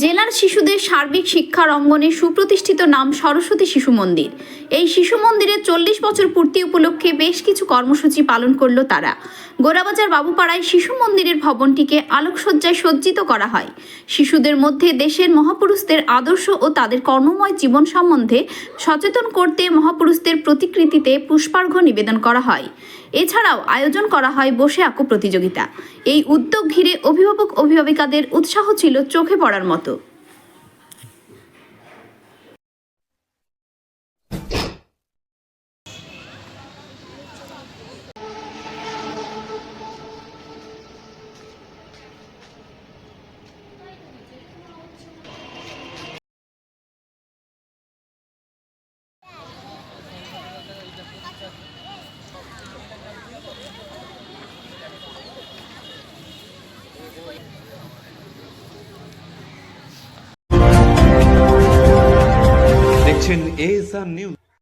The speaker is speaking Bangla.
জেলার শিশুদের সার্বিক শিক্ষার অঙ্গনে সুপ্রতিষ্ঠিত নাম সরস্বতী শিশু মন্দির। এই শিশু মন্দিরে চল্লিশ বছর পূর্তি উপলক্ষে বেশ কিছু কর্মসূচি পালন করল তারা। গোরাবাজার বাবুপাড়ায় শিশু মন্দিরের ভবনটিকে আলোকসজ্জায় সজ্জিত করা হয়। শিশুদের মধ্যে দেশের মহাপুরুষদের আদর্শ ও তাদের কর্মময় জীবন সম্বন্ধে সচেতন করতে মহাপুরুষদের প্রতিকৃতিতে পুষ্পার্ঘ্য নিবেদন করা হয়। এছাড়াও আয়োজন করা হয় বসে আঁকো প্রতিযোগিতা। এই উদ্যোগ ঘিরে অভিভাবক অভিভাবিকাদের উৎসাহ ছিল চোখে পড়ার মতো। Pato. watching ASA News.